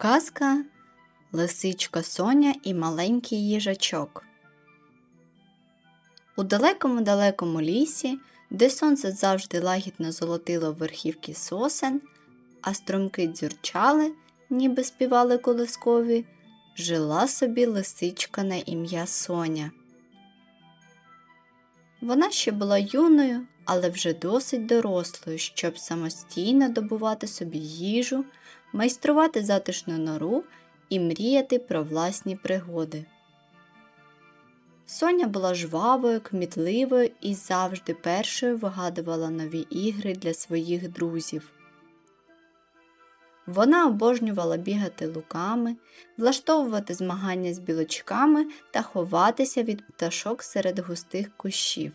Казка Лисичка Соня і маленький їжачок. У далекому далекому лісі, де сонце завжди лагідно золотило верхівки сосен, а струмки дзюрчали, ніби співали колискові, жила собі лисичка на ім'я Соня. Вона ще була юною, але вже досить дорослою, щоб самостійно добувати собі їжу, майструвати затишну нору і мріяти про власні пригоди. Соня була жвавою, кмітливою і завжди першою вигадувала нові ігри для своїх друзів. Вона обожнювала бігати луками, влаштовувати змагання з білочками та ховатися від пташок серед густих кущів.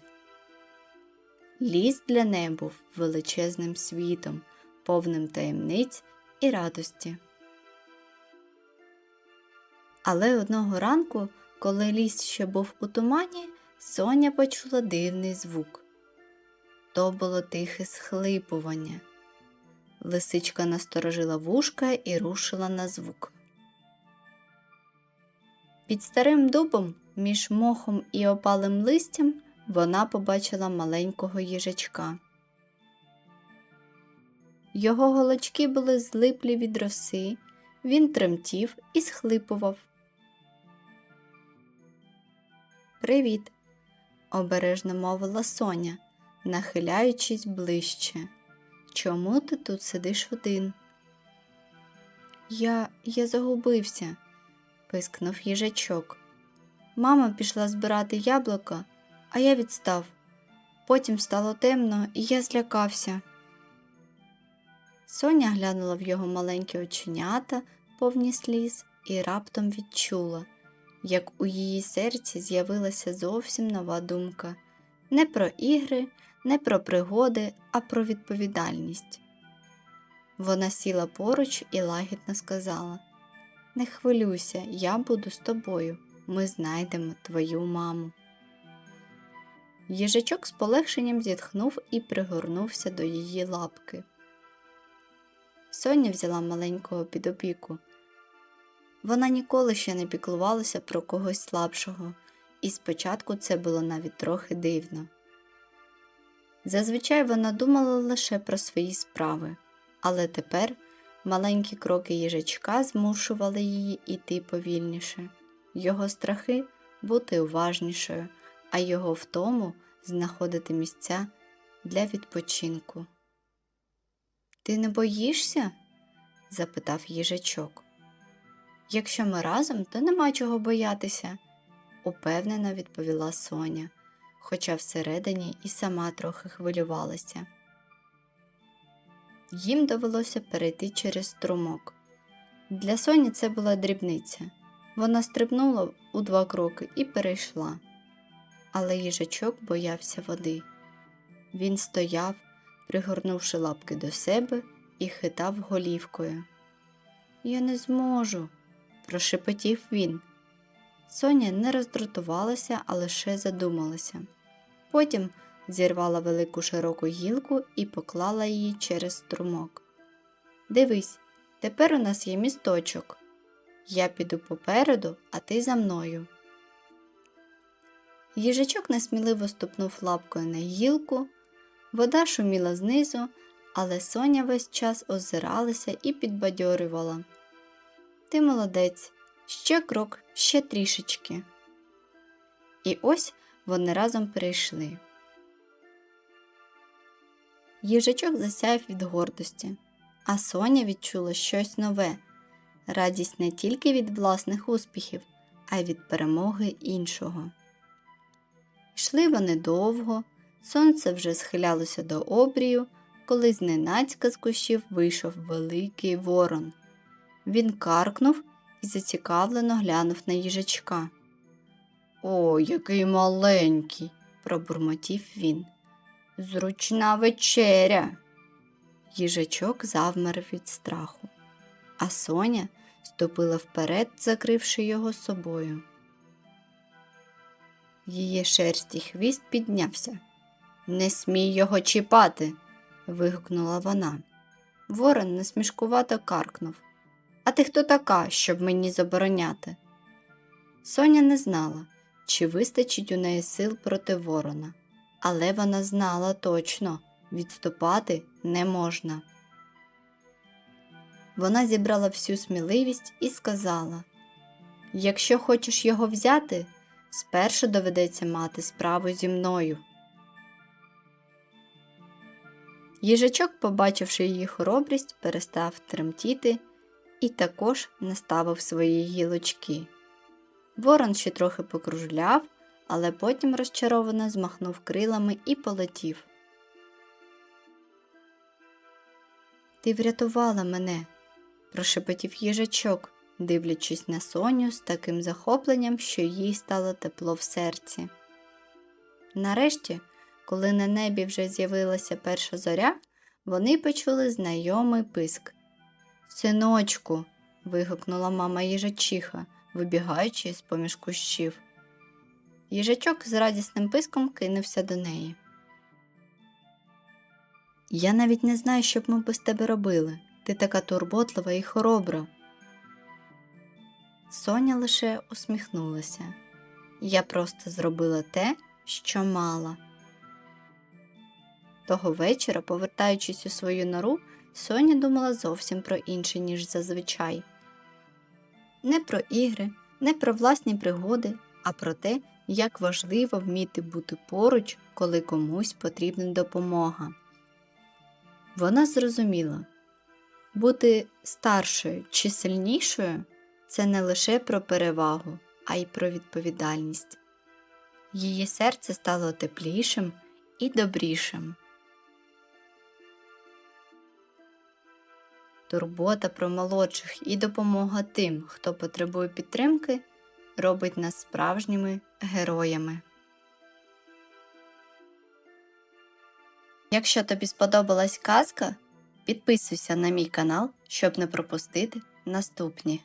Ліс для неї був величезним світом, повним таємниць і радості. Але одного ранку, коли ліс ще був у тумані, Соня почула дивний звук. То було тихе схлипування. Лисичка насторожила вушка і рушила на звук. Під старим дубом, між мохом і опалим листям, вона побачила маленького їжачка. Його голочки були злиплі від роси, він тремтів і схлипував. Привіт, обережно мовила Соня, нахиляючись ближче. Чому ти тут сидиш один? Я я загубився, пискнув їжачок. Мама пішла збирати яблука, а я відстав. Потім стало темно, і я злякався. Соня глянула в його маленькі оченята, повні сліз, і раптом відчула, як у її серці з'явилася зовсім нова думка не про ігри, не про пригоди, а про відповідальність. Вона сіла поруч і лагідно сказала Не хвилюйся, я буду з тобою, ми знайдемо твою маму. Їжачок з полегшенням зітхнув і пригорнувся до її лапки. Соня взяла маленького під опіку. Вона ніколи ще не піклувалася про когось слабшого, і спочатку це було навіть трохи дивно. Зазвичай вона думала лише про свої справи, але тепер маленькі кроки їжачка змушували її йти повільніше, його страхи бути уважнішою, а його втому знаходити місця для відпочинку. Ти не боїшся? запитав їжачок. Якщо ми разом, то нема чого боятися, упевнено відповіла Соня, хоча всередині і сама трохи хвилювалася. Їм довелося перейти через струмок. Для Соні це була дрібниця. Вона стрибнула у два кроки і перейшла. Але їжачок боявся води. Він стояв, пригорнувши лапки до себе і хитав голівкою. Я не зможу, прошепотів він. Соня не роздратувалася, а лише задумалася. Потім зірвала велику широку гілку і поклала її через струмок. Дивись, тепер у нас є місточок. Я піду попереду, а ти за мною. Їжачок несміливо ступнув лапкою на гілку, вода шуміла знизу, але Соня весь час озиралася і підбадьорювала. Ти молодець, ще крок, ще трішечки. І ось вони разом перейшли. Їжачок засяяв від гордості, а Соня відчула щось нове радість не тільки від власних успіхів, а й від перемоги іншого. Йшли вони довго, сонце вже схилялося до обрію, коли зненацька з кущів вийшов великий ворон. Він каркнув і зацікавлено глянув на їжачка. О, який маленький, пробурмотів він. Зручна вечеря. Їжачок завмер від страху, а Соня ступила вперед, закривши його собою. Її шерсть і хвіст піднявся. Не смій його чіпати. вигукнула вона. Ворон насмішкувато каркнув. А ти хто така, щоб мені забороняти? Соня не знала, чи вистачить у неї сил проти ворона, але вона знала точно відступати не можна. Вона зібрала всю сміливість і сказала: Якщо хочеш його взяти, спершу доведеться мати справу зі мною. Їжачок, побачивши її хоробрість, перестав тремтіти і також наставив свої гілочки. Ворон ще трохи покружляв, але потім розчаровано змахнув крилами і полетів. Ти врятувала мене, прошепотів їжачок, дивлячись на Соню з таким захопленням, що їй стало тепло в серці. Нарешті, коли на небі вже з'явилася перша зоря, вони почули знайомий писк. Синочку. вигукнула мама їжачиха, вибігаючи з поміж кущів. Їжачок з радісним писком кинувся до неї. Я навіть не знаю, що б ми без тебе робили. Ти така турботлива і хоробра. Соня лише усміхнулася. Я просто зробила те, що мала. Того вечора, повертаючись у свою нору, Соня думала зовсім про інше, ніж зазвичай. Не про ігри, не про власні пригоди, а про те, як важливо вміти бути поруч, коли комусь потрібна допомога. Вона зрозуміла, бути старшою чи сильнішою це не лише про перевагу, а й про відповідальність. Її серце стало теплішим і добрішим. Турбота про молодших і допомога тим, хто потребує підтримки, робить нас справжніми героями. Якщо тобі сподобалась казка, підписуйся на мій канал, щоб не пропустити наступні.